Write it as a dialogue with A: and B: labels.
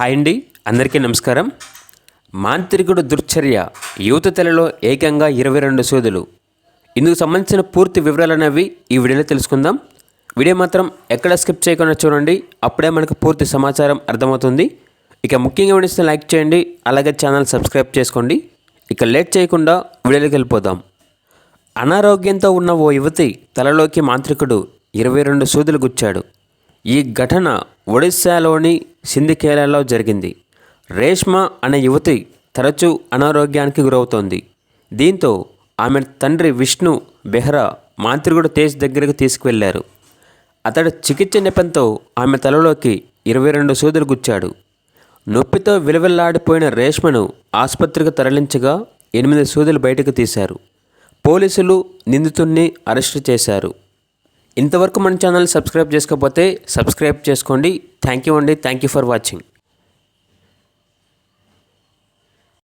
A: Hi అండి అందరికీ నమస్కారం. మాంత్రికుడు దుర్చర్య యువత తెలలో ఏకంగా ఇరవై రెండు సూదులు. ఇందుకు సంబంధించిన పూర్తి వివరాలు అనేవి ఈ వీడియోలో తెలుసుకుందాం. వీడియో మాత్రం ఎక్కడ స్కిప్ చేయకుండా చూడండి అప్పుడే మనకు పూర్తి సమాచారం అర్థమవుతుంది. ఇక ముఖ్యంగా వీడియోస్ని లైక్ చేయండి అలాగే ఛానల్ సబ్స్క్రైబ్ చేసుకోండి. ఇక లేట్ చేయకుండా వీడియోలోకి వెళ్ళిపోదాం. అనారోగ్యంతో ఉన్న ఓ యువతి తలలోకి మాంత్రికుడు ఇరవై రెండు సూదులు గుచ్చాడు. ఈ ఘటన ఒడిశాలోని సింధికేలాలో జరిగింది. రేష్మ అనే యువతి తరచూ అనారోగ్యానికి గురవుతోంది. దీంతో ఆమె తండ్రి విష్ణు బెహ్రా మాంత్రికుడు తేజ్ దగ్గరకు తీసుకువెళ్ళారు. అతడు చికిత్స నెపంతో ఆమె తలలోకి ఇరవై రెండు సూదులు గుచ్చాడు. నొప్పితో విలువెల్లాడిపోయిన రేష్మను ఆసుపత్రికి తరలించగా ఎనిమిది సూదులు బయటకు తీశారు. పోలీసులు నిందితుడిని అరెస్టు చేశారు. ఇంతవరకు మన ఛానల్ సబ్స్క్రైబ్ చేసుకోకపోతే సబ్స్క్రైబ్ చేసుకోండి. థ్యాంక్ యూ అండి. Thank you for watching